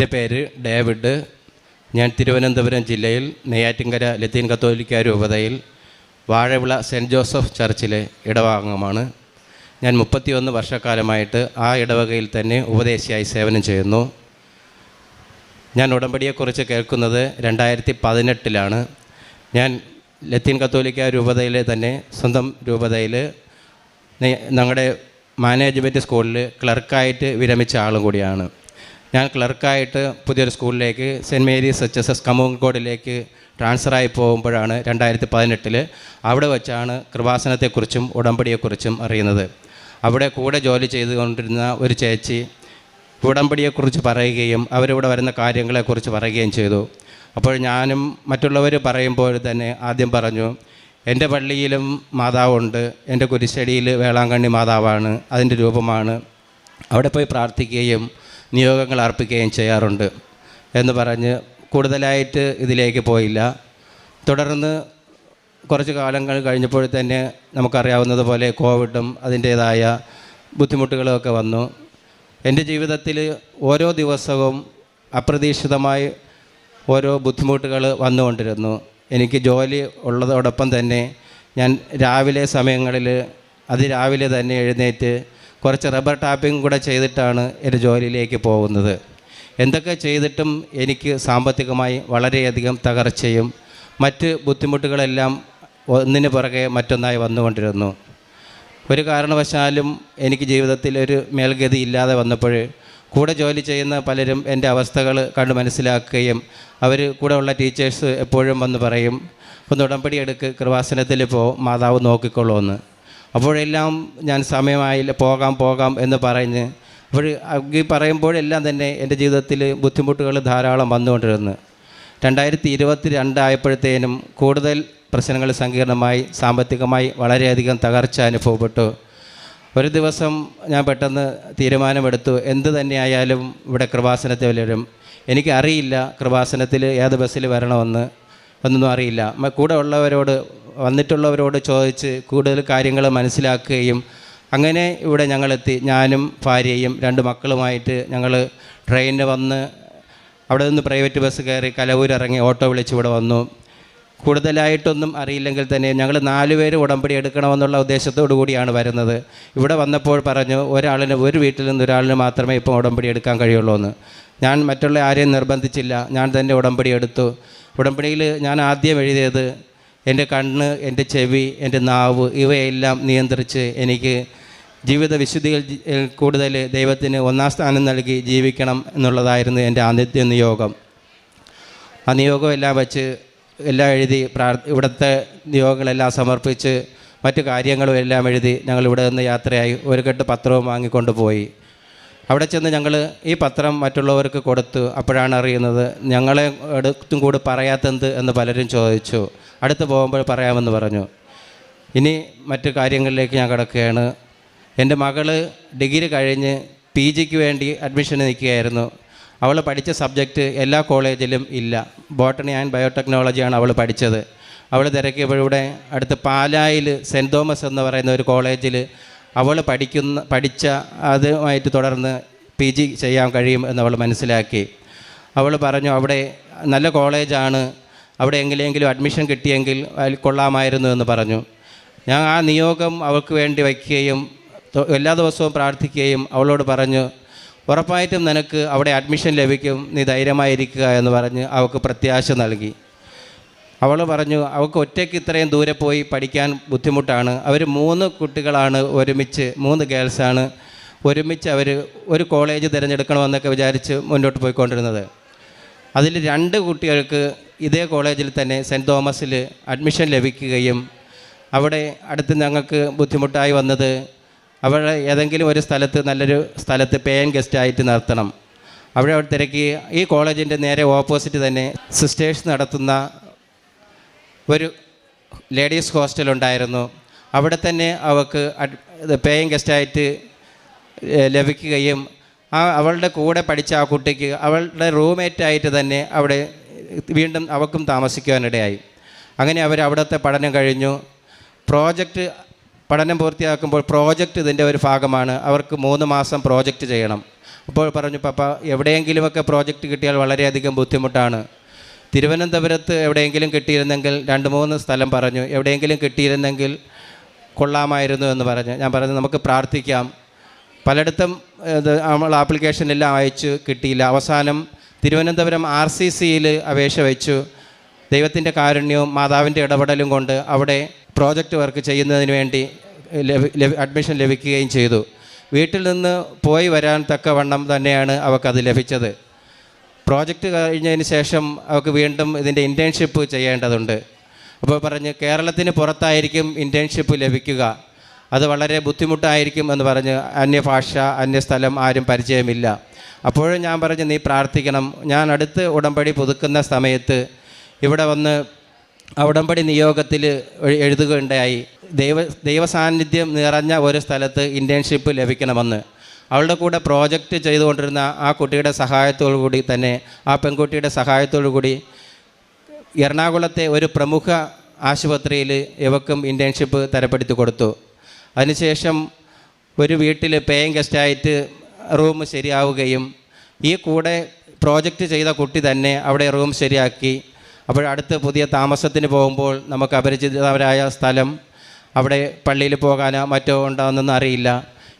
എന്റെ പേര് ഡേവിഡ്. ഞാൻ തിരുവനന്തപുരം ജില്ലയിൽ നെയ്യാറ്റിൻകര ലത്തീൻ കത്തോലിക്ക രൂപതയിൽ വാഴവിള സെന്റ് ജോസഫ് ചർച്ചിലെ ഇടവാംഗമാണ് ഞാൻ മുപ്പത്തിയൊന്ന് വർഷക്കാലമായിട്ട് ആ ഇടവകയിൽ തന്നെ ഉപദേശിയായി സേവനം ചെയ്യുന്നു. ഞാൻ ഉടമ്പടിയെക്കുറിച്ച് കേൾക്കുന്നത് രണ്ടായിരത്തി പതിനെട്ടിലാണ് ഞാൻ ലത്തീൻ കത്തോലിക്ക രൂപതയിലെ തന്നെ സ്വന്തം രൂപതയിൽ ഞങ്ങളുടെ മാനേജ്മെന്റ് സ്കൂളിൽ ക്ലർക്കായിട്ട് വിരമിച്ച ആളും കൂടിയാണ്. ഞാൻ ക്ലർക്കായിട്ട് പുതിയൊരു സ്കൂളിലേക്ക് Saint Mary's H S S കമ്മൂങ്കോടിലേക്ക് ട്രാൻസ്ഫറായി പോകുമ്പോഴാണ് രണ്ടായിരത്തി പതിനെട്ടിൽ അവിടെ വെച്ചാണ് കൃപാസനത്തെക്കുറിച്ചും ഉടമ്പടിയെക്കുറിച്ചും അറിയുന്നത്. അവിടെ കൂടെ ജോലി ചെയ്തുകൊണ്ടിരുന്ന ഒരു ചേച്ചി ഉടമ്പടിയെക്കുറിച്ച് പറയുകയും അവരിവിടെ വരുന്ന കാര്യങ്ങളെക്കുറിച്ച് പറയുകയും ചെയ്തു. അപ്പോൾ ഞാനും മറ്റുള്ളവർ പറയുമ്പോൾ തന്നെ ആദ്യം പറഞ്ഞു എന്റെ പള്ളിയിലും മാതാവുണ്ട് എന്റെ കുരിശടിയിൽ വേളാങ്കണ്ണി മാതാവാണ് അതിന്റെ രൂപമാണ്. അവിടെ പോയി പ്രാർത്ഥിക്കുകയും നിയോഗങ്ങൾ അർപ്പിക്കുകയും ചെയ്യാറുണ്ട് എന്ന് പറഞ്ഞ് കൂടുതലായിട്ട് ഇതിലേക്ക് പോയില്ല. തുടർന്ന് കുറച്ച് കാലങ്ങൾ കഴിഞ്ഞപ്പോൾ തന്നെ നമുക്കറിയാവുന്നതുപോലെ കോവിഡും അതിന്റേതായ ബുദ്ധിമുട്ടുകളുമൊക്കെ വന്നു. എന്റെ ജീവിതത്തിൽ ഓരോ ദിവസവും അപ്രതീക്ഷിതമായി ഓരോ ബുദ്ധിമുട്ടുകൾ വന്നുകൊണ്ടിരുന്നു. എനിക്ക് ജോലി ഉള്ളതോടൊപ്പം തന്നെ ഞാൻ രാവിലെ സമയങ്ങളിൽ അതിരാവിലെ തന്നെ എഴുന്നേറ്റ് കുറച്ച് റബ്ബർ ടാപ്പിംഗ് കൂടെ ചെയ്തിട്ടാണ് എന്റെ ജോലിയിലേക്ക് പോകുന്നത്. എന്തൊക്കെ ചെയ്തിട്ടും എനിക്ക് സാമ്പത്തികമായി വളരെയധികം തകർച്ചയും മറ്റ് ബുദ്ധിമുട്ടുകളെല്ലാം ഒന്നിന് പുറകെ മറ്റൊന്നായി വന്നുകൊണ്ടിരുന്നു. ഒരു കാരണവശാലും എനിക്ക് ജീവിതത്തിൽ ഒരു മേൽഗതി ഇല്ലാതെ വന്നപ്പോൾ കൂടെ ജോലി ചെയ്യുന്ന പലരും എന്റെ അവസ്ഥകൾ കണ്ട് മനസ്സിലാക്കുകയും അവർ കൂടെ ഉള്ള ടീച്ചേഴ്സ് എപ്പോഴും വന്ന് പറയും ഒന്ന് ഉടമ്പടി എടുക്ക് കൃപാസനത്തിൽ പോ മാതാവ് നോക്കിക്കൊള്ളുമെന്ന് അപ്പോഴെല്ലാം ഞാൻ സമയമായില്ല പോകാം പോകാം എന്ന് പറഞ്ഞ് അപ്പോൾ ഈ പറയുമ്പോഴെല്ലാം തന്നെ എന്റെ ജീവിതത്തിൽ ബുദ്ധിമുട്ടുകൾ ധാരാളം വന്നുകൊണ്ടിരുന്നു. രണ്ടായിരത്തി ഇരുപത്തി രണ്ടായപ്പോഴത്തേനും കൂടുതൽ പ്രശ്നങ്ങൾ സങ്കീർണമായി സാമ്പത്തികമായി വളരെയധികം തകർച്ച അനുഭവപ്പെട്ടു. ഒരു ദിവസം ഞാൻ പെട്ടെന്ന് തീരുമാനമെടുത്തു എന്ത് തന്നെയായാലും ഇവിടെ കൃപാസനത്തിൽ വരും. എനിക്കറിയില്ല കൃപാസനത്തിൽ ഏത് ബസ്സിൽ വരണമെന്ന് ഒന്നും അറിയില്ല. കൂടെ ഉള്ളവരോട് വന്നിട്ടുള്ളവരോട് ചോദിച്ച് കൂടുതൽ കാര്യങ്ങൾ മനസ്സിലാക്കുകയും അങ്ങനെ ഇവിടെ ഞങ്ങളെത്തി. ഞാനും ഭാര്യയും രണ്ട് മക്കളുമായിട്ട് ഞങ്ങൾ ട്രെയിനിന് വന്ന് അവിടെ നിന്ന് പ്രൈവറ്റ് ബസ് കയറി കലവൂരിറങ്ങി ഓട്ടോ വിളിച്ച് ഇവിടെ വന്നു. കൂടുതലായിട്ടൊന്നും അറിയില്ലെങ്കിൽ തന്നെ ഞങ്ങൾ നാലുപേര് ഉടമ്പടി എടുക്കണമെന്നുള്ള ഉദ്ദേശത്തോടു കൂടിയാണ് വരുന്നത്. ഇവിടെ വന്നപ്പോൾ പറഞ്ഞു ഒരാളിന് ഒരു വീട്ടിൽ നിന്ന് ഒരാളിന് മാത്രമേ ഇപ്പോൾ ഉടമ്പടി എടുക്കാൻ കഴിയുള്ളൂ എന്ന്. ഞാൻ മറ്റുള്ള ആരെയും നിർബന്ധിച്ചില്ല. ഞാൻ തന്നെ ഉടമ്പടി എടുത്തു. ഉടമ്പടിയിൽ ഞാൻ ആദ്യം എഴുതിയത് എന്റെ കണ്ണ് എന്റെ ചെവി എന്റെ നാവ് ഇവയെല്ലാം നിയന്ത്രിച്ച് എനിക്ക് ജീവിത വിശുദ്ധിയിൽ കൂടുതൽ ദൈവത്തിന് ഒന്നാം സ്ഥാനം നൽകി ജീവിക്കണം എന്നുള്ളതായിരുന്നു എന്റെ ആദ്യത്തെ നിയോഗം. ആ നിയോഗമെല്ലാം വെച്ച് എല്ലാം എഴുതി പ്രാർ ഇവിടുത്തെ നിയോഗങ്ങളെല്ലാം സമർപ്പിച്ച് മറ്റു കാര്യങ്ങളും എല്ലാം എഴുതി ഞങ്ങൾ ഇവിടെ നിന്ന് യാത്രയായി ഒരു കെട്ട് പത്രവും വാങ്ങിക്കൊണ്ട് പോയി. അവിടെ ചെന്ന് ഞങ്ങൾ ഈ പത്രം മറ്റുള്ളവർക്ക് കൊടുത്തു അപ്പോഴാണ് അറിയുന്നത് ഞങ്ങളെ അടുത്തും കൂടി പറയാത്തെന്ത് എന്ന് പലരും ചോദിച്ചു. അടുത്ത് പോകുമ്പോൾ പറയാമെന്ന് പറഞ്ഞു. ഇനി മറ്റു കാര്യങ്ങളിലേക്ക് ഞാൻ കിടക്കുകയാണ്. എന്റെ മകൾ ഡിഗ്രി കഴിഞ്ഞ് പി ജിക്ക് വേണ്ടി അഡ്മിഷന് നിൽക്കുകയായിരുന്നു. അവൾ പഠിച്ച സബ്ജക്റ്റ് എല്ലാ കോളേജിലും ഇല്ല. ബോട്ടണി ആൻഡ് ബയോടെക്നോളജിയാണ് അവൾ പഠിച്ചത്. അവൾ തിരക്കിയപ്പോഴിവിടെ അടുത്ത് പാലായിൽ സെന്റ് തോമസ് എന്ന് പറയുന്ന ഒരു കോളേജിൽ അവൾ പഠിക്കുന്ന പഠിച്ച അതുമായിട്ട് തുടർന്ന് പി ജി ചെയ്യാൻ കഴിയും എന്നവൾ മനസ്സിലാക്കി. അവൾ പറഞ്ഞു അവിടെ നല്ല കോളേജാണ്. അവിടെ എങ്ങനെയെങ്കിലും അഡ്മിഷൻ കിട്ടിയെങ്കിൽ കൊള്ളാമായിരുന്നു എന്ന് പറഞ്ഞു. ഞാൻ ആ നിയോഗം അവൾക്ക് വേണ്ടി വയ്ക്കുകയും എല്ലാ ദിവസവും പ്രാർത്ഥിക്കുകയും അവളോട് പറഞ്ഞു ഉറപ്പായിട്ടും നിനക്ക് അവിടെ അഡ്മിഷൻ ലഭിക്കും. നീ ധൈര്യമായിരിക്കുക എന്ന് പറഞ്ഞ് അവൾക്ക് പ്രത്യാശ നൽകി. അവൾ പറഞ്ഞു അവൾക്ക് ഒറ്റയ്ക്ക് ഇത്രയും ദൂരെ പോയി പഠിക്കാൻ ബുദ്ധിമുട്ടാണ്. അവർ മൂന്ന് കുട്ടികളാണ് ഒരുമിച്ച് മൂന്ന് ഗേൾസാണ് ഒരുമിച്ച് അവർ ഒരു കോളേജ് തിരഞ്ഞെടുക്കണമെന്നൊക്കെ വിചാരിച്ച് മുന്നോട്ട് പോയിക്കൊണ്ടിരുന്നത്. അതിൽ രണ്ട് കുട്ടികൾക്ക് ഇതേ കോളേജിൽ തന്നെ സെന്റ് തോമസിൽ അഡ്മിഷൻ ലഭിക്കുകയും അവിടെ അടുത്ത് ഞങ്ങൾക്ക് ബുദ്ധിമുട്ടായി വന്നത് അവിടെ ഏതെങ്കിലും ഒരു സ്ഥലത്ത് നല്ലൊരു സ്ഥലത്ത് പേയൻ ഗസ്റ്റായിട്ട് നിർത്തണം. അവിടെ അവിടെ തിരക്കി ഈ കോളേജിന്റെ നേരെ ഓപ്പോസിറ്റ് തന്നെ സിസ്റ്റേഴ്സ് നടത്തുന്ന ഒരു ലേഡീസ് ഹോസ്റ്റൽ ഉണ്ടായിരുന്നു. അവിടെ തന്നെ അവൾക്ക് പേയിങ് ഗസ്റ്റായിട്ട് ലഭിക്കുകയും ആ അവളുടെ കൂടെ പഠിച്ച ആ കുട്ടിക്ക് അവളുടെ റൂംമേറ്റായിട്ട് തന്നെ അവിടെ വീണ്ടും അവൾക്കും താമസിക്കുവാനിടയായി. അങ്ങനെ അവർ അവിടുത്തെ പഠനം കഴിഞ്ഞു. പ്രോജക്റ്റ് പഠനം പൂർത്തിയാക്കുമ്പോൾ പ്രോജക്റ്റ് ഇതിന്റെ ഒരു ഭാഗമാണ്. അവർക്ക് മൂന്ന് മാസം പ്രോജക്റ്റ് ചെയ്യണം. അപ്പോൾ പറഞ്ഞു പപ്പ എവിടെയെങ്കിലുമൊക്കെ പ്രോജക്റ്റ് കിട്ടിയാൽ വളരെയധികം ബുദ്ധിമുട്ടാണ്. തിരുവനന്തപുരത്ത് എവിടെയെങ്കിലും കിട്ടിയിരുന്നെങ്കിൽ രണ്ട് മൂന്ന് സ്ഥലം പറഞ്ഞു. എവിടെയെങ്കിലും കിട്ടിയിരുന്നെങ്കിൽ കൊള്ളാമായിരുന്നു എന്ന് പറഞ്ഞു. ഞാൻ പറഞ്ഞു നമുക്ക് പ്രാർത്ഥിക്കാം. പലയിടത്തും ഇത് നമ്മൾ ആപ്ലിക്കേഷനെല്ലാം അയച്ചു കിട്ടിയില്ല. അവസാനം തിരുവനന്തപുരം ആർ സി സിയിൽ അപേക്ഷ വെച്ചു. ദൈവത്തിന്റെ കാരുണ്യവും മാതാവിന്റെ ഇടപെടലും കൊണ്ട് അവിടെ പ്രോജക്റ്റ് വർക്ക് ചെയ്യുന്നതിന് വേണ്ടി അഡ്മിഷൻ ലഭിക്കുകയും ചെയ്തു. വീട്ടിൽ നിന്ന് പോയി വരാൻ തക്കവണ്ണം തന്നെയാണ് അവൾക്കത് ലഭിച്ചത്. പ്രോജക്റ്റ് കഴിഞ്ഞതിന് ശേഷം അവർക്ക് വീണ്ടും ഇതിന്റെ ഇന്റേൺഷിപ്പ് ചെയ്യേണ്ടതുണ്ട്. അപ്പോൾ പറഞ്ഞ് കേരളത്തിന് പുറത്തായിരിക്കും ഇന്റേൺഷിപ്പ് ലഭിക്കുക. അത് വളരെ ബുദ്ധിമുട്ടായിരിക്കും എന്ന് പറഞ്ഞ് അന്യഭാഷ അന്യസ്ഥലം ആരും പരിചയമില്ല. അപ്പോഴും ഞാൻ പറഞ്ഞു നീ പ്രാർത്ഥിക്കണം. ഞാൻ അടുത്ത് ഉടമ്പടി പുതുക്കുന്ന സമയത്ത് ഇവിടെ വന്ന് ആ ഉടമ്പടി നിയോഗത്തിൽ എഴുതുകയുണ്ടായി. ദൈവ ദൈവസാന്നിധ്യം നിറഞ്ഞ ഒരു സ്ഥലത്ത് ഇന്റേൺഷിപ്പ് ലഭിക്കണമെന്ന്. അവളുടെ കൂടെ പ്രോജക്റ്റ് ചെയ്തുകൊണ്ടിരുന്ന ആ കുട്ടിയുടെ സഹായത്തോടു കൂടി തന്നെ ആ പെൺകുട്ടിയുടെ സഹായത്തോടു കൂടി എറണാകുളത്തെ ഒരു പ്രമുഖ ആശുപത്രിയിൽ ഇവക്കും ഇന്റേൺഷിപ്പ് തരപ്പെടുത്തി കൊടുത്തു. അതിനുശേഷം ഒരു വീട്ടിൽ പേയിങ് ഗസ്റ്റായിട്ട് റൂം ശരിയാവുകയും ഈ കൂടെ പ്രോജക്റ്റ് ചെയ്ത കുട്ടി തന്നെ അവിടെ റൂം ശരിയാക്കി. അപ്പോൾ അടുത്ത് പുതിയ താമസത്തിന് പോകുമ്പോൾ നമുക്ക് അപരിചിതരായ സ്ഥലം അവിടെ പള്ളിയിൽ പോകാനോ മറ്റോ ഉണ്ടാകുന്നൊന്നും അറിയില്ല.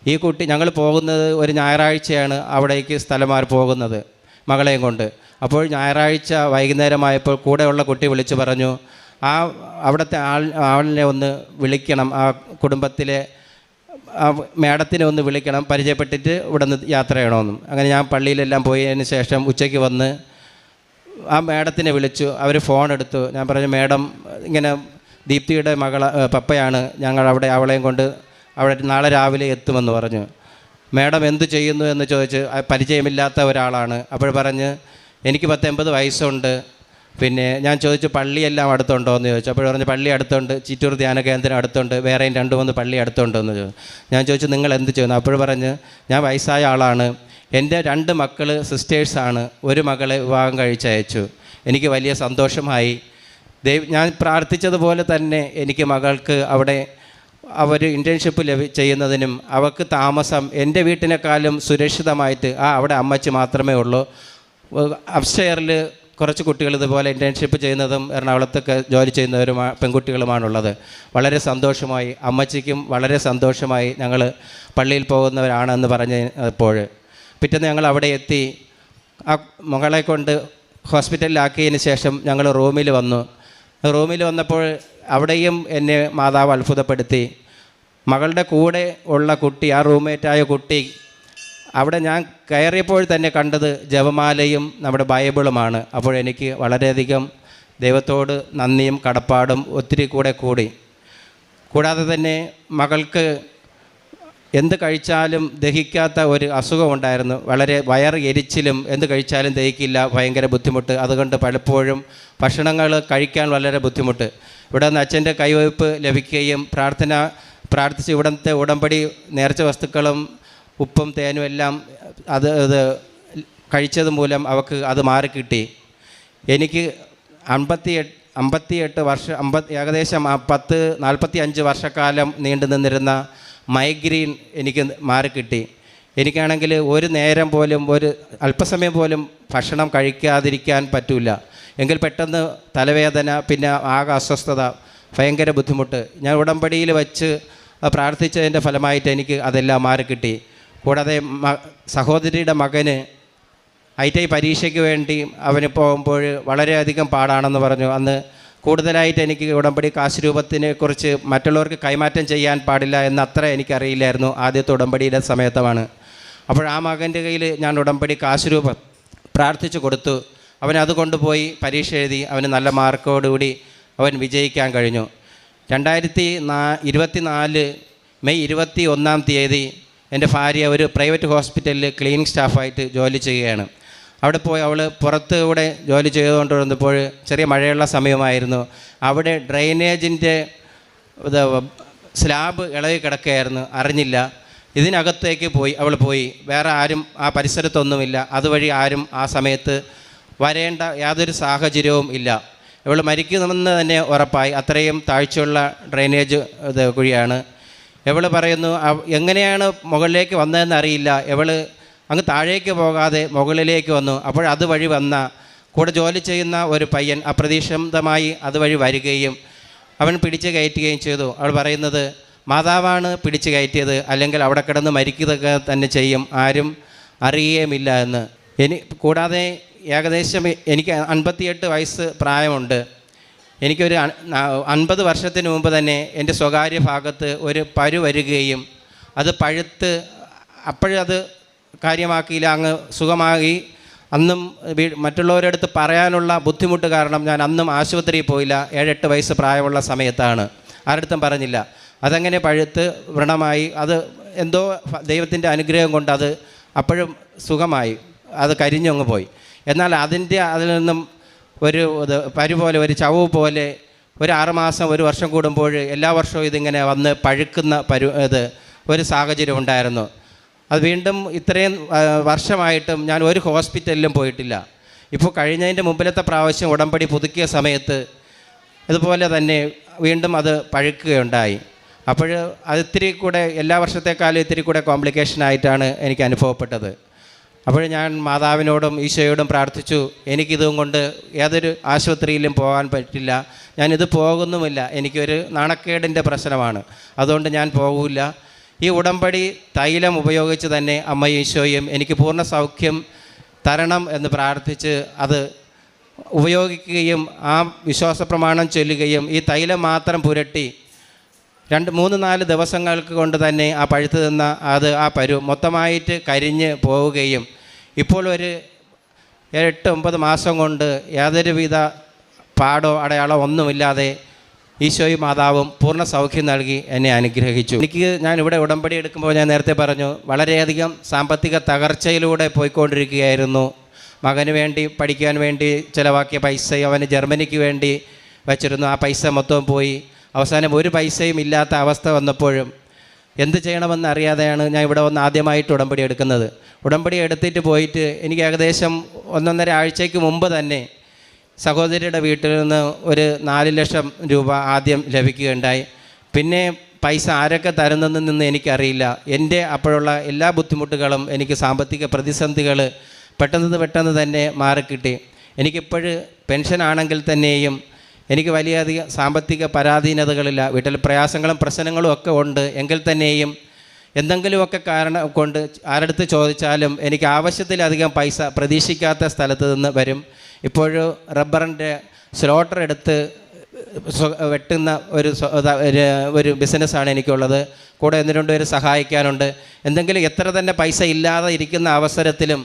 ഈ കുട്ടി ഞങ്ങൾ പോകുന്നത് ഒരു ഞായറാഴ്ചയാണ് അവിടേക്ക് സ്ഥലം മാറി പോകുന്നത് മകളെയും കൊണ്ട്. അപ്പോൾ ഞായറാഴ്ച വൈകുന്നേരമായപ്പോൾ കൂടെയുള്ള കുട്ടി വിളിച്ചു പറഞ്ഞു ആ അവിടുത്തെ ആൾ ആളിനെ ഒന്ന് വിളിക്കണം ആ കുടുംബത്തിലെ ആ മേഡത്തിനെ ഒന്ന് വിളിക്കണം പരിചയപ്പെട്ടിട്ട് ഇവിടെ നിന്ന് യാത്ര ചെയ്യണമെന്നും. അങ്ങനെ ഞാൻ പള്ളിയിലെല്ലാം പോയതിന് ശേഷം ഉച്ചയ്ക്ക് വന്ന് ആ മേഡത്തിനെ വിളിച്ചു അവർ ഫോൺ എടുത്തു. ഞാൻ പറഞ്ഞു മേഡം ഇങ്ങനെ ദീപ്തിയുടെ മകള പപ്പയാണ് ഞങ്ങൾ അവിടെ അവളെയും കൊണ്ട് അവിടെ നാളെ രാവിലെ എത്തുമെന്ന് പറഞ്ഞു. മാഡം എന്ത് ചെയ്യുന്നു? എന്ന് ചോദിച്ച് പരിചയമില്ലാത്ത ഒരാളാണ്. അപ്പോൾ പറഞ്ഞ് എനിക്ക് പത്തൊമ്പത് വയസ്സുണ്ട്. പിന്നെ ഞാൻ ചോദിച്ചു പള്ളിയെല്ലാം അടുത്തുണ്ടോ? എന്ന് ചോദിച്ചു. അപ്പോൾ പറഞ്ഞു പള്ളി അടുത്തുണ്ട്. ചിറ്റൂർ ധ്യാന കേന്ദ്രം അടുത്തുണ്ട്. വേറെയും രണ്ട് മൂന്ന് പള്ളി അടുത്തുണ്ടോ. എന്ന് ചോദിച്ചു. ഞാൻ ചോദിച്ചു നിങ്ങൾ എന്ത് ചെയ്യുന്നു? അപ്പോൾ പറഞ്ഞ് ഞാൻ വയസ്സായ ആളാണ്. എന്റെ രണ്ട് മക്കൾ സിസ്റ്റേഴ്സാണ് ഒരു മകളെ വിവാഹം കഴിച്ചയച്ചു. എനിക്ക് വലിയ സന്തോഷമായി. ദൈവ ഞാൻ പ്രാർത്ഥിച്ചതുപോലെ തന്നെ എനിക്ക് മകൾക്ക് അവിടെ അവർ ഇന്റേൺഷിപ്പ് ലഭി ചെയ്യുന്നതിനും അവർക്ക് താമസം എന്റെ വീട്ടിനേക്കാളും സുരക്ഷിതമായിട്ട് ആ അവിടെ അമ്മച്ചി മാത്രമേ ഉള്ളൂ. അപ്സ്റ്റെയറിൽ കുറച്ച് കുട്ടികൾ ഇതുപോലെ ഇന്റേൺഷിപ്പ് ചെയ്യുന്നതും എറണാകുളത്തൊക്കെ ജോലി ചെയ്യുന്നവരും പെൺകുട്ടികളുമാണുള്ളത്. വളരെ സന്തോഷമായി. അമ്മച്ചിക്കും വളരെ സന്തോഷമായി ഞങ്ങൾ പള്ളിയിൽ പോകുന്നവരാണെന്ന് പറഞ്ഞപ്പോൾ പിറ്റേന്ന് ഞങ്ങൾ അവിടെ എത്തി. ആ മകളെ കൊണ്ട് ഹോസ്പിറ്റലിലാക്കിയതിന് ശേഷം ഞങ്ങൾ റൂമിൽ വന്നു. റൂമിൽ വന്നപ്പോൾ അവിടെയും എന്നെ മാതാവ് അത്ഭുതപ്പെടുത്തി. മകളുടെ കൂടെ ഉള്ള കുട്ടി ആ റൂംമേറ്റായ കുട്ടി അവിടെ ഞാൻ കയറിയപ്പോൾ തന്നെ കണ്ടത് ജപമാലയും നമ്മുടെ ബൈബിളുമാണ്. അപ്പോൾ എനിക്ക് വളരെയധികം ദൈവത്തോട് നന്ദിയും കടപ്പാടും ഒത്തിരി കൂടെ കൂടി. കൂടാതെ തന്നെ മകൾക്ക് എന്ത് കഴിച്ചാലും ദഹിക്കാത്ത ഒരു അസുഖമുണ്ടായിരുന്നു വളരെ വയർ എരിച്ചിലും എന്ത് കഴിച്ചാലും ദഹിക്കില്ല. ഭയങ്കര ബുദ്ധിമുട്ട്. അതുകൊണ്ട് പലപ്പോഴും ഭക്ഷണങ്ങൾ കഴിക്കാൻ വളരെ ബുദ്ധിമുട്ട്. ഇവിടെ നിന്ന് അച്ഛന്റെ കൈവയ്പ് ലഭിക്കുകയും പ്രാർത്ഥന പ്രാർത്ഥിച്ച് ഇവിടുത്തെ ഉടമ്പടി നേർച്ച വസ്തുക്കളും ഉപ്പും തേനും എല്ലാം അത് ഇത് കഴിച്ചത് മൂലം അവൾക്ക് അത് മാറിക്കിട്ടി എനിക്ക് അമ്പത്തി എട്ട് അമ്പത്തിയെട്ട് വർഷം അമ്പത് ഏകദേശം പത്ത് നാൽപ്പത്തി അഞ്ച് വർഷക്കാലം നീണ്ടു നിന്നിരുന്ന മൈഗ്രീൻ എനിക്ക് മാറിക്കിട്ടി എനിക്കാണെങ്കിൽ ഒരു നേരം പോലും ഒരു അല്പസമയം പോലും ഭക്ഷണം കഴിക്കാതിരിക്കാൻ പറ്റില്ല എങ്കിൽ പെട്ടെന്ന് തലവേദന പിന്നെ ആകെ അസ്വസ്ഥത ഭയങ്കര ബുദ്ധിമുട്ട്. ഞാൻ ഉടമ്പടിയിൽ വച്ച് പ്രാർത്ഥിച്ചതിന്റെ ഫലമായിട്ട് എനിക്ക് അതെല്ലാം മാറിക്കിട്ടി കൂടാതെ സഹോദരിയുടെ മകന് ഐ ടി ഐ പരീക്ഷയ്ക്ക് വേണ്ടി അവന് പോകുമ്പോൾ വളരെയധികം പാടാണെന്ന് പറഞ്ഞു. അന്ന് കൂടുതലായിട്ട് എനിക്ക് ഉടമ്പടി കാശ് കുറിച്ച് മറ്റുള്ളവർക്ക് കൈമാറ്റം ചെയ്യാൻ പാടില്ല എന്ന് അത്ര എനിക്കറിയില്ലായിരുന്നു ആദ്യത്തെ ഉടമ്പടിയുടെ സമയത്തമാണ് അപ്പോൾ ആ മകന്റെ കയ്യിൽ ഞാൻ ഉടമ്പടി കാശ് രൂപം പ്രാർത്ഥിച്ചു കൊടുത്തു. അവൻ അത് കൊണ്ടുപോയി പരീക്ഷ എഴുതി അവന് നല്ല മാർക്കോടുകൂടി അവൻ വിജയിക്കാൻ കഴിഞ്ഞു. രണ്ടായിരത്തി നാ ഇരുപത്തി നാല് മെയ് ഇരുപത്തി ഒന്നാം തീയതി എന്റെ ഭാര്യ ഒരു പ്രൈവറ്റ് ഹോസ്പിറ്റലിൽ ക്ലീനിങ് സ്റ്റാഫായിട്ട് ജോലി ചെയ്യുകയാണ്. അവിടെ പോയി അവൾ പുറത്ത് കൂടെ ജോലി ചെയ്തുകൊണ്ടിരുന്നപ്പോൾ ചെറിയ മഴയുള്ള സമയമായിരുന്നു. അവിടെ ഡ്രെയിനേജിന്റെ സ്ലാബ് ഇളകി കിടക്കുകയായിരുന്നു. അറിഞ്ഞില്ല. ഇതിനകത്തേക്ക് പോയി. അവൾ പോയി. വേറെ ആരും ആ പരിസരത്തൊന്നുമില്ല. അതുവഴി ആരും ആ സമയത്ത് വരേണ്ട യാതൊരു സാഹചര്യവും ഇല്ല. ഇവൾ മരിക്കുമെന്ന് തന്നെ ഉറപ്പായി. അത്രയും താഴ്ചയുള്ള ഡ്രെയിനേജ് ഇത് കുഴിയാണ്. ഇവൾ പറയുന്നു എങ്ങനെയാണ് മുകളിലേക്ക് വന്നതെന്ന് അറിയില്ല. ഇവൾ അങ്ങ് താഴേക്ക് പോകാതെ മുകളിലേക്ക് വന്നു. അപ്പോൾ അതുവഴി വന്ന കൂടെ ജോലി ചെയ്യുന്ന ഒരു പയ്യൻ അപ്രതീക്ഷിതമായി അതുവഴി വരികയും അവൻ പിടിച്ച് കയറ്റുകയും ചെയ്തു. അവൾ പറയുന്നത് മാതാവാണ് പിടിച്ച് കയറ്റിയത്. അല്ലെങ്കിൽ അവിടെ കിടന്ന് മരിക്കുക തന്നെ ചെയ്യും. ആരും അറിയുകയുമില്ല എന്ന്. ഇനി കൂടാതെ ഏകദേശം എനിക്ക് അൻപത്തിയെട്ട് വയസ്സ് പ്രായമുണ്ട്. എനിക്കൊരു അൻപത് വർഷത്തിന് മുമ്പ് തന്നെ എന്റെ സ്വകാര്യ ഭാഗത്ത് ഒരു പരു വരികയും അത് പഴുത്ത് അപ്പോഴത് കാര്യമാക്കിയില്ല അങ്ങ് സുഖമായി. അന്നും വീ- മറ്റുള്ളവരുടെ അടുത്ത് പറയാനുള്ള ബുദ്ധിമുട്ട് കാരണം ഞാൻ അന്നും ആശുപത്രിയിൽ പോയില്ല. ഏഴെട്ട് വയസ്സ് പ്രായമുള്ള സമയത്താണ്. ആരടുത്തും പറഞ്ഞില്ല. അതങ്ങനെ പഴുത്ത് വ്രണമായി അത് എന്തോ ദൈവത്തിന്റെ അനുഗ്രഹം കൊണ്ട് അത് അപ്പോഴും സുഖമായി. അത് കരിഞ്ഞങ്ങ് പോയി. എന്നാൽ അതിന്റെ അതിൽ നിന്നും ഒരു ഇത് പോലെ ഒരു ചവ് പോലെ ഒരു ആറുമാസം ഒരു വർഷം കൂടുമ്പോൾ എല്ലാ വർഷവും ഇതിങ്ങനെ വന്ന് പഴുക്കുന്ന പരു ഇത് ഒരു സാഹചര്യം ഉണ്ടായിരുന്നു. അത് വീണ്ടും ഇത്രയും വർഷമായിട്ടും ഞാൻ ഒരു ഹോസ്പിറ്റലിലും പോയിട്ടില്ല. ഇപ്പോൾ കഴിഞ്ഞതിന്റെ മുമ്പിലത്തെ പ്രാവശ്യം ഉടമ്പടി പുതുക്കിയ സമയത്ത് ഇതുപോലെ തന്നെ വീണ്ടും അത് പഴുക്കുകയുണ്ടായി. അപ്പോൾ അത് ഇത്തിരി കൂടെ എല്ലാ വർഷത്തെക്കാളും ഇത്തിരി കൂടെ കോംപ്ലിക്കേഷൻ ആയിട്ടാണ് എനിക്ക് അനുഭവപ്പെട്ടത്. അപ്പോൾ ഞാൻ മാതാവിനോടും ഈശോയോടും പ്രാർത്ഥിച്ചു എനിക്കിതും കൊണ്ട് ഏതൊരു ആശുപത്രിയിലും പോകാൻ പറ്റില്ല. ഞാനിത് പോകുന്നുമില്ല. എനിക്കൊരു നാണക്കേടിന്റെ പ്രശ്നമാണ്. അതുകൊണ്ട് ഞാൻ പോകില്ല. ഈ ഉടമ്പടി തൈലം ഉപയോഗിച്ച് തന്നെ അമ്മ ഈശോയും എനിക്ക് പൂർണ സൗഖ്യം തരണം എന്ന് പ്രാർത്ഥിച്ച് അത് ഉപയോഗിക്കുകയും ആ വിശ്വാസ പ്രമാണം ചൊല്ലുകയും ഈ തൈലം മാത്രം പുരട്ടി രണ്ട് മൂന്ന് നാല് ദിവസങ്ങൾക്ക് കൊണ്ട് തന്നെ ആ പഴുത്ത് നിന്ന അത് ആ പരു മൊത്തമായിട്ട് കരിഞ്ഞ് പോവുകയും ഇപ്പോൾ ഒരു എട്ട് ഒമ്പത് മാസം കൊണ്ട് യാതൊരുവിധ പാടോ അടയാളോ ഒന്നുമില്ലാതെ ഈശോയും മാതാവും പൂർണ സൗഖ്യം നൽകി എന്നെ അനുഗ്രഹിച്ചു. എനിക്ക് ഞാൻ ഇവിടെ ഉടമ്പടി എടുക്കുമ്പോൾ ഞാൻ നേരത്തെ പറഞ്ഞു വളരെയധികം സാമ്പത്തിക തകർച്ചയിലൂടെ പോയിക്കൊണ്ടിരിക്കുകയായിരുന്നു. മകന് വേണ്ടി പഠിക്കാൻ വേണ്ടി ചിലവാക്കിയ പൈസ അവന് ജർമ്മനിക്ക് വേണ്ടി വച്ചിരുന്നു. ആ പൈസ മൊത്തം പോയി. അവസാനം ഒരു പൈസയും ഇല്ലാത്ത അവസ്ഥ വന്നപ്പോഴും എന്ത് ചെയ്യണമെന്ന് അറിയാതെയാണ് ഞാൻ ഇവിടെ വന്ന് ആദ്യമായിട്ട് ഉടമ്പടി എടുക്കുന്നത്. ഉടമ്പടി എടുത്തിട്ട് പോയിട്ട് എനിക്ക് ഏകദേശം ഒന്നൊന്നര ആഴ്ചയ്ക്ക് മുമ്പ് തന്നെ സഹോദരിയുടെ വീട്ടിൽ നിന്ന് ഒരു നാല് ലക്ഷം രൂപ ആദ്യം ലഭിക്കുകയുണ്ടായി. പിന്നെ പൈസ ആരൊക്കെ തരുന്നതെന്ന് നിന്ന് എനിക്കറിയില്ല. എന്റെ അപ്പോഴുള്ള എല്ലാ ബുദ്ധിമുട്ടുകളും എനിക്ക് സാമ്പത്തിക പ്രതിസന്ധികൾ പെട്ടെന്ന് പെട്ടെന്ന് തന്നെ മാറിക്കിട്ടി. എനിക്കിപ്പോഴും പെൻഷനാണെങ്കിൽ തന്നെയും എനിക്ക് വലിയ വലിയധികം സാമ്പത്തിക പരാധീനതകളില്ല. വീട്ടിൽ പ്രയാസങ്ങളും പ്രശ്നങ്ങളും ഒക്കെ ഉണ്ട്. എങ്കിൽ തന്നെയും എന്തെങ്കിലുമൊക്കെ കാരണം കൊണ്ട് ആരടുത്ത് ചോദിച്ചാലും എനിക്ക് ആവശ്യത്തിലധികം പൈസ പ്രതീക്ഷിക്കാത്ത സ്ഥലത്ത് നിന്ന് വരും. ഇപ്പോഴും റബ്ബറിന്റെ സ്ലോട്ടർ എടുത്ത് വെട്ടുന്ന ഒരു ഒരു ബിസിനസ്സാണ് എനിക്കുള്ളത്. കൂടെ ഒന്ന് ഒരു സഹായിക്കാനുണ്ട്? എന്തെങ്കിലും എത്ര തന്നെ പൈസ ഇല്ലാതെ ഇരിക്കുന്ന അവസരത്തിലും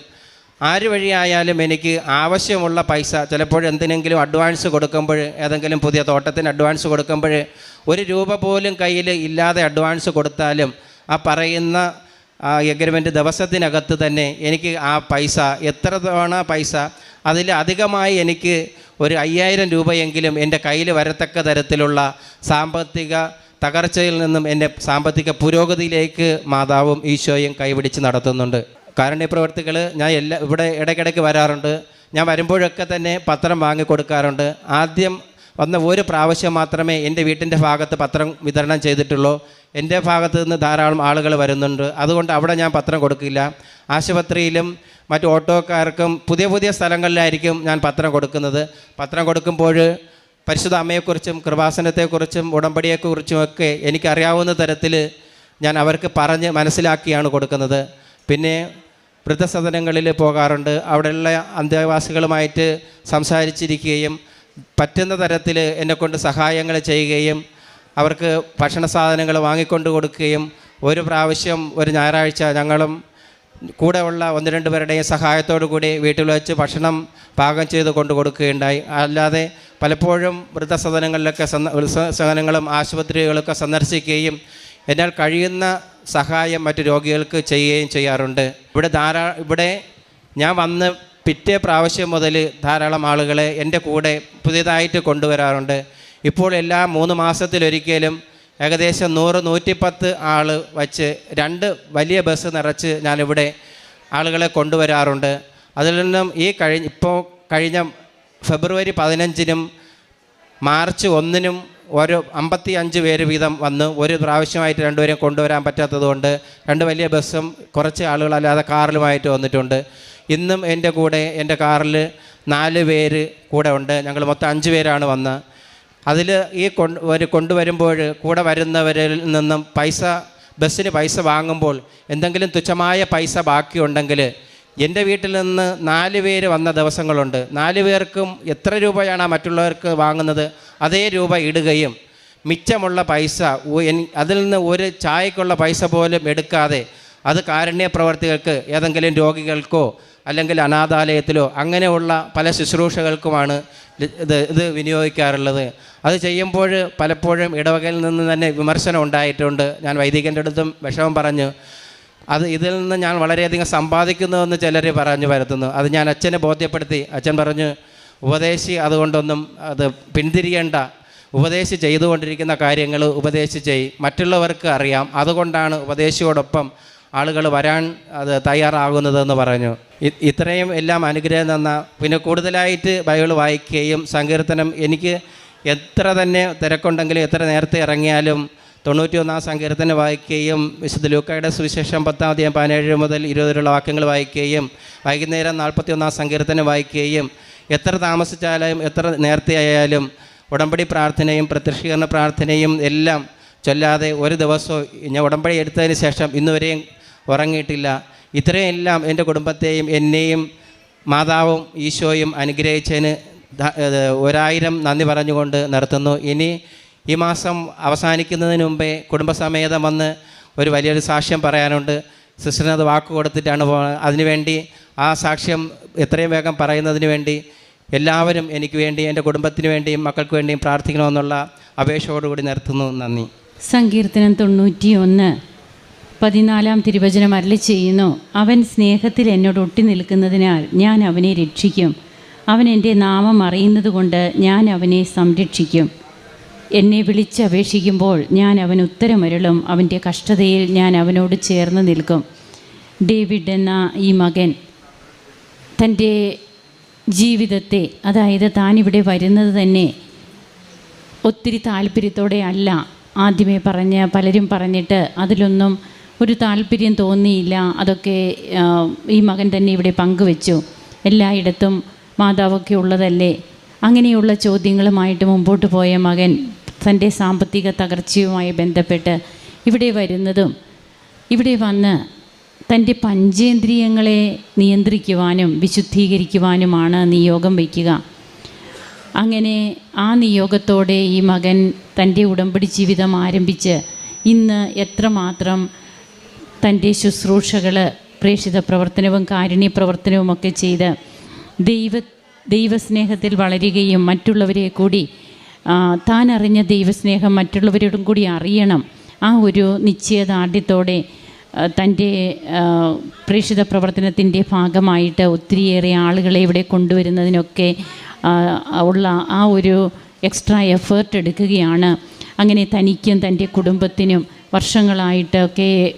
ആര് വഴിയായാലും എനിക്ക് ആവശ്യമുള്ള പൈസ ചിലപ്പോൾ എന്തിനെങ്കിലും അഡ്വാൻസ് കൊടുക്കുമ്പോൾ ഏതെങ്കിലും പുതിയ തോട്ടത്തിന് അഡ്വാൻസ് കൊടുക്കുമ്പോൾ ഒരു രൂപ പോലും കയ്യിൽ ഇല്ലാതെ അഡ്വാൻസ് കൊടുത്താലും ആ പറയുന്ന എഗ്രിമെന്റ് ദിവസത്തിനകത്ത് തന്നെ എനിക്ക് ആ പൈസ എത്ര തവണ പൈസ അതിൽ അധികമായി എനിക്ക് ഒരു അയ്യായിരം രൂപയെങ്കിലും എന്റെ കയ്യിൽ വരത്തക്ക തരത്തിലുള്ള സാമ്പത്തിക തകർച്ചയിൽ നിന്നും എന്റെ സാമ്പത്തിക പുരോഗതിയിലേക്ക് മാതാവും ഈശോയും കൈപിടിച്ച് നടത്തുന്നുണ്ട്. കാരുണ്യ പ്രവർത്തികൾ ഞാൻ എല്ലാ ഇവിടെ ഇടയ്ക്കിടയ്ക്ക് വരാറുണ്ട്. ഞാൻ വരുമ്പോഴൊക്കെ തന്നെ പത്രം വാങ്ങി കൊടുക്കാറുണ്ട്. ആദ്യം വന്ന ഒരു പ്രാവശ്യം മാത്രമേ എന്റെ വീട്ടിന്റെ ഭാഗത്ത് പത്രം വിതരണം ചെയ്തിട്ടുള്ളൂ. എന്റെ ഭാഗത്ത് നിന്ന് ധാരാളം ആളുകൾ വരുന്നുണ്ട്. അതുകൊണ്ട് അവിടെ ഞാൻ പത്രം കൊടുക്കില്ല. ആശുപത്രിയിലും മറ്റു ഓട്ടോക്കാർക്കും പുതിയ പുതിയ സ്ഥലങ്ങളിലായിരിക്കും ഞാൻ പത്രം കൊടുക്കുന്നത്. പത്രം കൊടുക്കുമ്പോൾ പരിശുദ്ധ അമ്മയെക്കുറിച്ചും കൃപാസനത്തെക്കുറിച്ചും ഉടമ്പടിയെക്കുറിച്ചും ഒക്കെ എനിക്കറിയാവുന്ന തരത്തിൽ ഞാൻ അവർക്ക് പറഞ്ഞ് മനസ്സിലാക്കിയാണ് കൊടുക്കുന്നത്. പിന്നെ വൃദ്ധസദനങ്ങളിൽ പോകാറുണ്ട്. അവിടെയുള്ള അന്തേവാസികളുമായിട്ട് സംസാരിച്ചിരിക്കുകയും പറ്റുന്ന തരത്തിൽ എന്നെക്കൊണ്ട് സഹായങ്ങൾ ചെയ്യുകയും അവർക്ക് ഭക്ഷണ സാധനങ്ങൾ വാങ്ങിക്കൊണ്ട് കൊടുക്കുകയും ഒരു പ്രാവശ്യം ഒരു ഞായറാഴ്ച ഞങ്ങളും കൂടെ ഉള്ള ഒന്ന് രണ്ട് പേരുടെയും സഹായത്തോടു കൂടി വീട്ടിൽ വെച്ച് ഭക്ഷണം പാകം ചെയ്ത് കൊണ്ട് കൊടുക്കുകയുണ്ടായി. അല്ലാതെ പലപ്പോഴും വൃദ്ധസദനങ്ങളിലൊക്കെ സദനങ്ങളും ആശുപത്രികളൊക്കെ സന്ദർശിക്കുകയും എന്നാൽ കഴിയുന്ന സഹായം മറ്റ് രോഗികൾക്ക് ചെയ്യുകയും ചെയ്യാറുണ്ട്. ഇവിടെ ധാരാ ഇവിടെ ഞാൻ വന്ന് പിറ്റേ പ്രാവശ്യം മുതൽ ധാരാളം ആളുകളെ എന്റെ കൂടെ പുതിയതായിട്ട് കൊണ്ടുവരാറുണ്ട്. ഇപ്പോൾ എല്ലാ മൂന്ന് മാസത്തിലൊരിക്കലും ഏകദേശം നൂറ് നൂറ്റിപ്പത്ത് ആൾ വച്ച് രണ്ട് വലിയ ബസ് നിറച്ച് ഞാനിവിടെ ആളുകളെ കൊണ്ടുവരാറുണ്ട്. അതിൽ നിന്നും ഈ കഴിഞ്ഞ ഇപ്പോൾ കഴിഞ്ഞ ഫെബ്രുവരി പതിനഞ്ചിനും മാർച്ച് ഒന്നിനും ഓരോ അമ്പത്തി അഞ്ച് പേര് വീതം വന്ന് ഒരു പ്രാവശ്യമായിട്ട് രണ്ടുപേരെയും കൊണ്ടുവരാൻ പറ്റാത്തതുകൊണ്ട് രണ്ട് വലിയ ബസ്സും കുറച്ച് ആളുകളല്ലാതെ കാറിലുമായിട്ട് വന്നിട്ടുണ്ട്. ഇന്നും എന്റെ കൂടെ എന്റെ കാറിൽ നാല് പേര് കൂടെ ഉണ്ട്. ഞങ്ങൾ മൊത്തം അഞ്ച് പേരാണ് വന്ന്. അതിൽ ഈ കൊണ്ട് ഒരു കൊണ്ടുവരുമ്പോൾ കൂടെ വരുന്നവരിൽ നിന്നും പൈസ ബസ്സിന് പൈസ വാങ്ങുമ്പോൾ എന്തെങ്കിലും തുച്ഛമായ പൈസ ബാക്കിയുണ്ടെങ്കിൽ എന്റെ വീട്ടിൽ നിന്ന് നാല് പേര് വന്ന ദിവസങ്ങളുണ്ട്. നാല് പേർക്കും എത്ര രൂപയാണ് മറ്റുള്ളവർക്ക് വാങ്ങുന്നത്? അതേ രൂപ ഇടുകയും മിച്ചമുള്ള പൈസ അതിൽ നിന്ന് ഒരു ചായക്കുള്ള പൈസ പോലും എടുക്കാതെ അത് കാരുണ്യ പ്രവർത്തികൾക്ക് ഏതെങ്കിലും രോഗികൾക്കോ അല്ലെങ്കിൽ അനാഥാലയത്തിലോ അങ്ങനെയുള്ള പല ശുശ്രൂഷകൾക്കുമാണ് ഇത് ഇത് വിനിയോഗിക്കാറുള്ളത്. അത് ചെയ്യുമ്പോൾ പലപ്പോഴും ഇടവകയിൽ നിന്ന് തന്നെ വിമർശനം ഉണ്ടായിട്ടുണ്ട്. ഞാൻ വൈദികന്റെ അടുത്തും വിഷമം പറഞ്ഞു. അത് ഇതിൽ നിന്ന് ഞാൻ വളരെയധികം സമ്പാദിക്കുന്നുവെന്ന് ചിലർ പറഞ്ഞു വരുത്തുന്നു അത് ഞാൻ അച്ഛനെ ബോധ്യപ്പെടുത്തി. അച്ഛൻ പറഞ്ഞു ഉപദേശി അതുകൊണ്ടൊന്നും അത് പിന്തിരിയേണ്ട. ഉപദേശി ചെയ്തുകൊണ്ടിരിക്കുന്ന കാര്യങ്ങൾ ഉപദേശി ചെയ്. മറ്റുള്ളവർക്ക് അറിയാം. അതുകൊണ്ടാണ് ഉപദേശിയോടൊപ്പം ആളുകൾ വരാൻ അത് തയ്യാറാകുന്നതെന്ന് പറഞ്ഞു. ഇത്രയും എല്ലാം അനുഗ്രഹം തന്ന പിന്നെ കൂടുതലായിട്ട് ബൈബിൾ വായിക്കുകയും സങ്കീർത്തനം എനിക്ക് എത്ര തന്നെ തിരക്കുണ്ടെങ്കിലും എത്ര നേരത്തെ ഇറങ്ങിയാലും തൊണ്ണൂറ്റി ഒന്നാം സങ്കീർത്തനം വായിക്കുകയും വിശുദ്ധ ലൂക്കായുടെ സുവിശേഷം പത്താം അധ്യായം പതിനേഴ് മുതൽ ഇരുപത് വരെയുള്ള വാക്യങ്ങൾ വായിക്കുകയും വൈകുന്നേരം നാൽപ്പത്തി ഒന്നാം സങ്കീർത്തനം വായിക്കുകയും എത്ര താമസിച്ചാലും എത്ര നേരത്തെ ആയാലും ഉടമ്പടി പ്രാർത്ഥനയും പ്രത്യക്ഷീകരണ പ്രാർത്ഥനയും എല്ലാം ചൊല്ലാതെ ഒരു ദിവസവും ഞാൻ ഉടമ്പടി എടുത്തതിന് ശേഷം ഇന്നുവരെയും ഉറങ്ങിയിട്ടില്ല. ഇത്രയും എല്ലാം എന്റെ കുടുംബത്തെയും എന്നെയും മാതാവും ഈശോയും അനുഗ്രഹിച്ചതിന് ഒരായിരം നന്ദി പറഞ്ഞുകൊണ്ട് നിർത്തുന്നു. ഇനി ഈ മാസം അവസാനിക്കുന്നതിന് മുമ്പേ കുടുംബസമേതം വന്ന് ഒരു വലിയൊരു സാക്ഷ്യം പറയാനുണ്ട്. സിസ്റ്ററിനത് വാക്ക് കൊടുത്തിട്ടാണ് അതിനുവേണ്ടി ആ സാക്ഷ്യം എത്രയും വേഗം പറയുന്നതിന് വേണ്ടി എല്ലാവരും എനിക്ക് വേണ്ടി എന്റെ കുടുംബത്തിന് വേണ്ടിയും മക്കൾക്ക് വേണ്ടിയും പ്രാർത്ഥിക്കണമെന്നുള്ള അപേക്ഷയോടുകൂടി നിർത്തുന്നു. നന്ദി. സങ്കീർത്തനം തൊണ്ണൂറ്റി ഒന്ന് പതിനാലാം തിരുവചനം അരളി ചെയ്യുന്നു. അവൻ സ്നേഹത്തിൽ എന്നോട് ഒട്ടി നിൽക്കുന്നതിനാൽ ഞാൻ അവനെ രക്ഷിക്കും. അവൻ എന്റെ നാമം അറിയുന്നത് കൊണ്ട് ഞാൻ അവനെ സംരക്ഷിക്കും. എന്നെ വിളിച്ചപേക്ഷിക്കുമ്പോൾ ഞാൻ അവൻ ഉത്തരമരുളും. അവന്റെ കഷ്ടതയിൽ ഞാൻ അവനോട് ചേർന്ന് നിൽക്കും. ഡേവിഡ് എന്ന ഈ മകൻ തന്റെ ജീവിതത്തെ അതായത് താനിവിടെ വരുന്നത് തന്നെ ഒത്തിരി താല്പര്യത്തോടെ അല്ല. ആദ്യമേ പറഞ്ഞ് പലരും പറഞ്ഞിട്ട് അതിലൊന്നും ഒരു താല്പര്യം തോന്നിയില്ല. അതൊക്കെ ഈ മകൻ തന്നെ ഇവിടെ പങ്കുവെച്ചു. എല്ലായിടത്തും മാതാവൊക്കെ ഉള്ളതല്ലേ? അങ്ങനെയുള്ള ചോദ്യങ്ങളുമായിട്ട് മുമ്പോട്ട് പോയ മകൻ തന്റെ സാമ്പത്തിക തകർച്ചയുമായി ബന്ധപ്പെട്ട് ഇവിടെ വരുന്നതും ഇവിടെ വന്ന് തന്റെ പഞ്ചേന്ദ്രിയങ്ങളെ നിയന്ത്രിക്കുവാനും വിശുദ്ധീകരിക്കുവാനുമാണ് നിയോഗം വയ്ക്കുക. അങ്ങനെ ആ നിയോഗത്തോടെ ഈ മകൻ തന്റെ ഉടമ്പടി ജീവിതം ആരംഭിച്ച് ഇന്ന് എത്രമാത്രം തന്റെ ശുശ്രൂഷകൾ പ്രേക്ഷിത പ്രവർത്തനവും കാരുണ്യ പ്രവർത്തനവും ഒക്കെ ചെയ്ത് ദൈവ ദൈവസ്നേഹത്തിൽ വളരുകയും മറ്റുള്ളവരെ കൂടി താൻ അറിഞ്ഞ ദൈവസ്നേഹം മറ്റുള്ളവരോടും കൂടി അറിയണം. ആ ഒരു നിശ്ചയദാർഢ്യത്തോടെ തന്റെ പ്രേക്ഷിത പ്രവർത്തനത്തിന്റെ ഭാഗമായിട്ട് ഒത്തിരിയേറെ ആളുകളെ ഇവിടെ കൊണ്ടുവരുന്നതിനൊക്കെ ഉള്ള ആ ഒരു എക്സ്ട്രാ എഫേർട്ട് എടുക്കുകയാണ്. അങ്ങനെ തനിക്കും തന്റെ കുടുംബത്തിനും വർഷങ്ങളായിട്ടൊക്കെ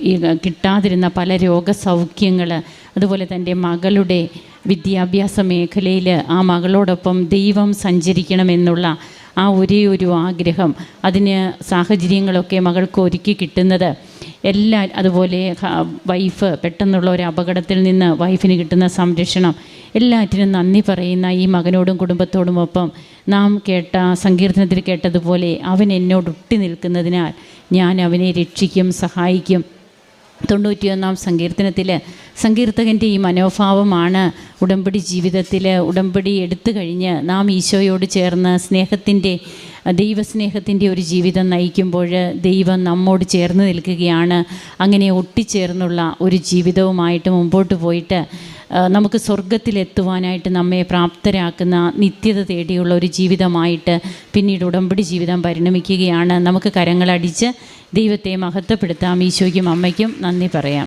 കിട്ടാതിരുന്ന പല രോഗസൗഖ്യങ്ങൾ അതുപോലെ തന്റെ മകളുടെ വിദ്യാഭ്യാസ മേഖലയിൽ ആ മകളോടൊപ്പം ദൈവം സഞ്ചരിക്കണമെന്നുള്ള ആ ഒരേ ഒരു ആഗ്രഹം അതിന് സാഹചര്യങ്ങളൊക്കെ മകൾക്ക് ഒരുക്കി കിട്ടുന്നത്. എല്ലാ അതുപോലെ വൈഫ് പെട്ടെന്നുള്ള ഒരു അപകടത്തിൽ നിന്ന് വൈഫിന് കിട്ടുന്ന സംരക്ഷണം. എല്ലാറ്റിനും നന്ദി പറയുന്ന ഈ മകനോടും കുടുംബത്തോടും ഒപ്പം നാം കേട്ട സങ്കീർത്തനത്തിൽ കേട്ടതുപോലെ അവൻ എന്നോട് ഒട്ടി നിൽക്കുന്നതിനാൽ ഞാൻ അവനെ രക്ഷിക്കും സഹായിക്കും. തൊണ്ണൂറ്റിയൊന്നാം സങ്കീർത്തനത്തിൽ സങ്കീർത്തകന്റെ ഈ മനോഭാവമാണ് ഉടമ്പടി ജീവിതത്തിൽ ഉടമ്പടി എടുത്തു കഴിഞ്ഞ് നാം ഈശോയോട് ചേർന്ന് സ്നേഹത്തിന്റെ ദൈവസ്നേഹത്തിന്റെ ഒരു ജീവിതം നയിക്കുമ്പോൾ ദൈവം നമ്മോട് ചേർന്ന് നിൽക്കുകയാണ്. അങ്ങനെ ഒട്ടിച്ചേർന്നുള്ള ഒരു ജീവിതവുമായിട്ട് മുമ്പോട്ട് പോയിട്ട് നമുക്ക് സ്വർഗത്തിലെത്തുവാനായിട്ട് നമ്മെ പ്രാപ്തരാക്കുന്ന നിത്യത തേടിയുള്ള ഒരു ജീവിതമായിട്ട് പിന്നീട് ഉടമ്പടി ജീവിതം പരിണമിക്കുകയാണ്. നമുക്ക് കരങ്ങളടിച്ച് ദൈവത്തെ മഹത്വപ്പെടുത്താം. ഈശോയ്ക്കും അമ്മയ്ക്കും നന്ദി പറയാം.